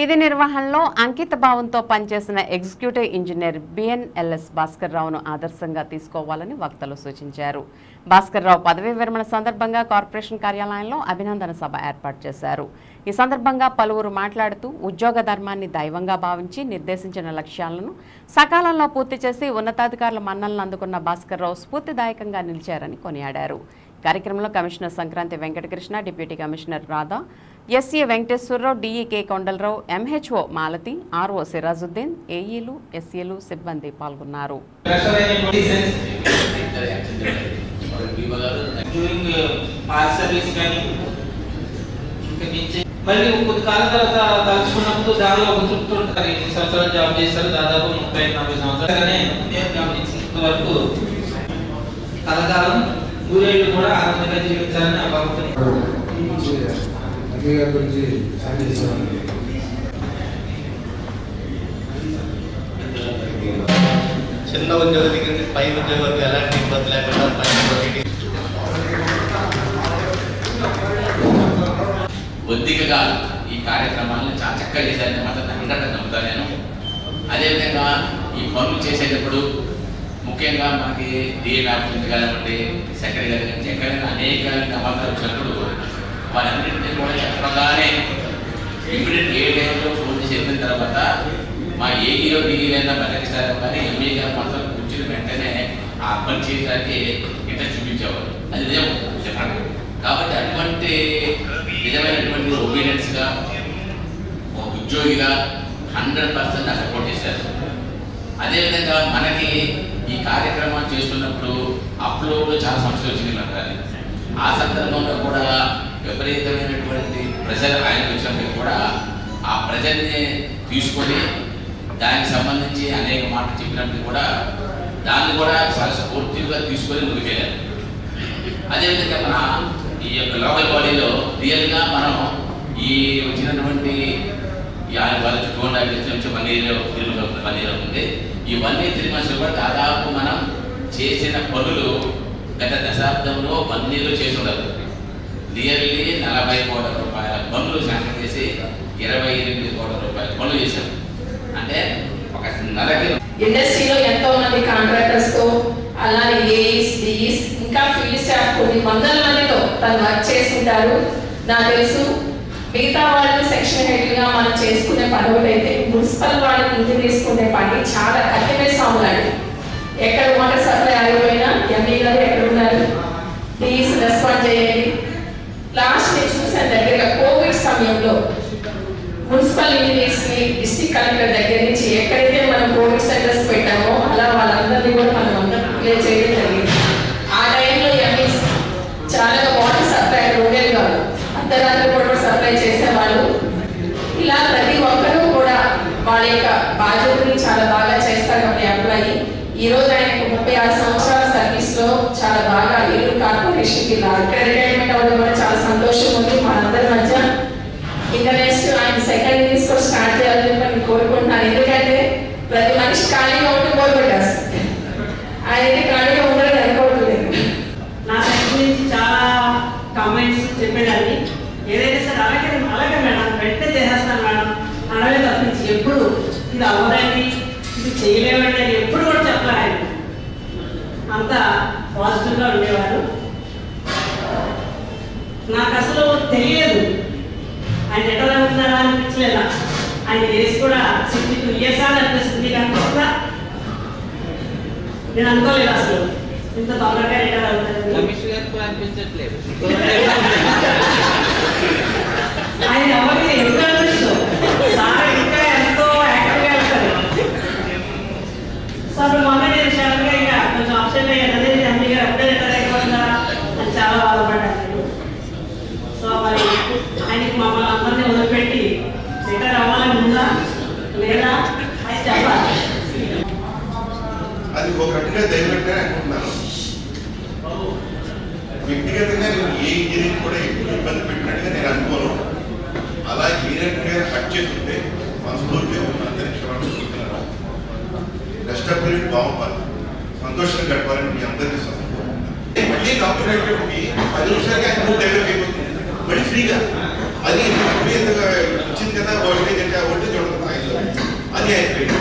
విధి నిర్వహణలో అంకిత భావంతో పనిచేసిన ఎగ్జిక్యూటివ్ ఇంజనీర్ బిఎన్ఎల్ఎస్ భాస్కర్ రావును ఆదర్శంగా తీసుకోవాలని వక్తలు సూచించారు. భాస్కర్ రావు పదవీ విరమణ సందర్భంగా కార్పొరేషన్ కార్యాలయంలో అభినందన సభ ఏర్పాటు చేశారు. ఈ సందర్భంగా పలువురు మాట్లాడుతూ ఉద్యోగ ధర్మాన్ని దైవంగా భావించి నిర్దేశించిన లక్ష్యాలను సకాలంలో పూర్తి చేసి ఉన్నతాధికారుల మన్నలను అందుకున్న భాస్కర్ రావు స్ఫూర్తిదాయకంగా నిలిచారని కొనియాడారు. కార్యక్రమంలో commissioner Sankranti Venkatakrishna deputy commissioner Radha SE Venkateswararao DEE Kondalarao MHO Malathi RO Sirajuddin ఏఈలు ఎస్సీలు సిబ్బంది పాల్గొన్నారు. మళ్ళీ కొద్ది కాలం తర్వాత తలుచుకున్నప్పుడు దానిలో ఒక తృప్తి ఉంటారు ఎన్ని సంవత్సరాలు జాబ్ చేశారు? దాదాపు ముప్పై నలభై సంవత్సరాలనే నేను గమనించినంత వరకు కలకాలం ఊరేళ్ళు కూడా ఆనందంగా జీవించాలని ఆ గారి గురించి చిన్న ఉద్యోగ దగ్గర నుంచి పై ఉద్యోగం వరకు ఎలాంటి ఇబ్బంది లేకుండా ఒద్దికగా ఈ కార్యక్రమాలను చాలా చక్కగా చేశారని మాత్రం నమ్మకంగా నమ్ముతాను నేను. అదేవిధంగా ఈ పనులు చేసేటప్పుడు ముఖ్యంగా మనకి డిఎం ఆఫీస్ కానివ్వండి సెక్రటరీ గారి నుంచి ఎక్కడైనా అనేక అవాంతరాలు వచ్చినప్పుడు వారన్నింటినీ కూడా చెప్పగానే ఇమీడియట్ ఏ టైంలో ఫోన్ చెప్పిన తర్వాత మా ఏఈలో అయినా పరిగణిస్తారు కానీ ఎంఏ గారు మాత్రం కూర్చుని వెంటనే ఆ పని చేయడానికి ఇంట్రెస్ట్ చూపించేవారు అది నిజం. చెప్పండి. కాబట్టి అటువంటి నిజమైనటువంటి ఒబీడియన్స్గా ఒక ఉద్యోగిగా హండ్రెడ్ పర్సెంట్ సపోర్ట్ చేశారు. అదేవిధంగా మనకి ఈ కార్యక్రమం చేస్తున్నప్పుడు అప్లోడ్లో చాలా సమస్యలు వచ్చింది మనకు ఆ సందర్భంలో కూడా విపరీతమైనటువంటి ప్రెజర్ ఆయనకు వచ్చినప్పటికీ కూడా ఆ ప్రెజర్ని తీసుకొని దానికి సంబంధించి అనేక మాటలు చెప్పినప్పుడు కూడా దాన్ని కూడా చాలా స్ఫూర్తిగా తీసుకొని ముందుకెళ్ళారు. అదేవిధంగా మన ఈ యొక్క లోకల్ బాడీలో రియల్గా మనం ఈ వచ్చినటువంటి ఆయన వాళ్ళ టూ నుంచి one year Tirumala one year అవుతుంది. ఈ వన్ ఇయర్ త్రీ మంత్స్ కూడా దాదాపు మనం చేసిన పనులు గత దశాబ్దంలో వన్ ఇయర్లో చేసి ఉండదు నియర్లీ నలభై కోట్ల రూపాయల పనులు శాంక్షన్ చేసి ఇరవై ఎనిమిది కోట్ల రూపాయల పనులు చేశాం అంటే ఒక నెలకి ఇండస్ట్రీలో ఎంతో మంది కాంట్రాక్టర్స్తో అలానే ఏఈస్ డిఈస్ ఇంకా ఫీల్డ్ స్టాఫ్ కొన్ని వందల మందితో తను వర్క్ చేసుకుంటారు. నాకు తెలుసు మిగతా వాళ్ళు సెక్షన్ హెడ్గా మనం చేసుకునే పనులైతే మున్సిపల్ వాళ్ళకి ఇంటి తీసుకునే పని చాలా కఠిన అండి ఎక్కడ వాటర్ సప్లై ఆగిపోయినా ఎంఈ గారు ఎక్కడ ఉన్నారు? ప్లీజ్ రెస్పాండ్ చేయండి లాస్ట్ నేను చూసాను దగ్గరగా కోవిడ్ సమయంలో మున్సిపల్ ఇంజనీర్స్ని డిస్ట్రిక్ట్ కలెక్టర్ దగ్గర నుంచి ఎక్కడైతే మనం కోవిడ్ సెంటర్స్ పెట్టామో అలా వాళ్ళందరినీ కూడా మనం అందరం క్లియర్ చేయడం జరిగింది. ఆ టైంలో ఎంఈస్ చాలా వాటర్ సప్లై అక్కడ ఉండేది కాదు. అర్ధరాత్రి కూడా సప్లై చేసేవాళ్ళు. ఇలా ప్రతి ఒక్కరూ కూడా వాళ్ళ యొక్క బాధ్యతని చాలా బాగా చేస్తారు కాబట్టి ఎంప్లాయీ ఈ రోజు ఆయనకు ముప్పై ఆరు సంవత్సరాల సర్వీస్లో చాలా బాగా ఏలూరు కార్పొరేషన్కి రిటైర్మెంట్ అవ్వడం కూడా చాలా సంతోషం ఉంది. మన ఇంకా నెక్స్ట్ ఆయన సెకండ్ ఇయర్స్ కూడా స్టార్ట్ చేయాలని చెప్పి నేను కోరుకుంటున్నాను. ఎందుకంటే ప్రతి మనిషి ఖాళీగా ఉంటే బోర్ కొట్టేస్తుంది. ఆయన అయితే ఖాళీగా ఉండడం అనుకోవట్లేదు నా సైడ్ నుంచి చాలా కామెంట్స్ చెప్పేదాన్ని ఏదైతే సరే అలాగే అలాగే మేడం వెంటనే చేసేస్తాను మేడం. అనవే తప్పించి ఎప్పుడు ఇది అవ్వదండి ఇది చేయలేమండి అని ఎప్పుడు కూడా చెప్పాలి ఆయన అంత పాజిటివ్గా ఉండేవారు. నాకు అసలు తెలియదు. ఆయన చేసి కూడా సిక్స్టీ టూ ఇయర్స్ అనిపిస్తుంది కనుక నేను అనుకోలేదు అసలు. ఇంత తొందరగా రిటైర్ కూడా అనిపించట్లేదు. ఆయన ఎవరికి ఎందుకు అనిపిస్తుంది సార్ ఇంకా ఎంతో యాక్టివ్గా వెళ్తారు సో అప్పుడు మొన్న నేను సడన్గా ఇంకా కొంచెం అప్సెట్ అయ్యాను. అమ్మి గారు అప్పుడే రిటైర్ అయిపోతుందా అని చాలా బాధపడ్డాను సో మరి ఆయనకి మమ్మల్ని అంటే ఒక అనుకుంటున్నాను వ్యక్తిగతంగా నేను ఏ ఇంజనీరింగ్ కూడా ఎక్కువ ఇబ్బంది పెట్టినట్టుగా నేను అనుకోను అలా ఏ రకంగా కట్ చేస్తుంటే మనస్ఫూర్తిగా అందరి క్షమాపణ రెస్ట్ ఆఫ్ పీరియడ్ బాగుండాలి సంతోషంగా గడపాలని మీ అందరికీ సంతోషం మళ్ళీ డాక్యుమెంట్ పది నిమిషాలకి ఆయన డెవలప్ అయిపోతుంది మళ్ళీ ఫ్రీగా అది ఇచ్చింది కదా వచ్చింది కదా ఓల్టేజ్ అంటే ఆ అయిపోయింది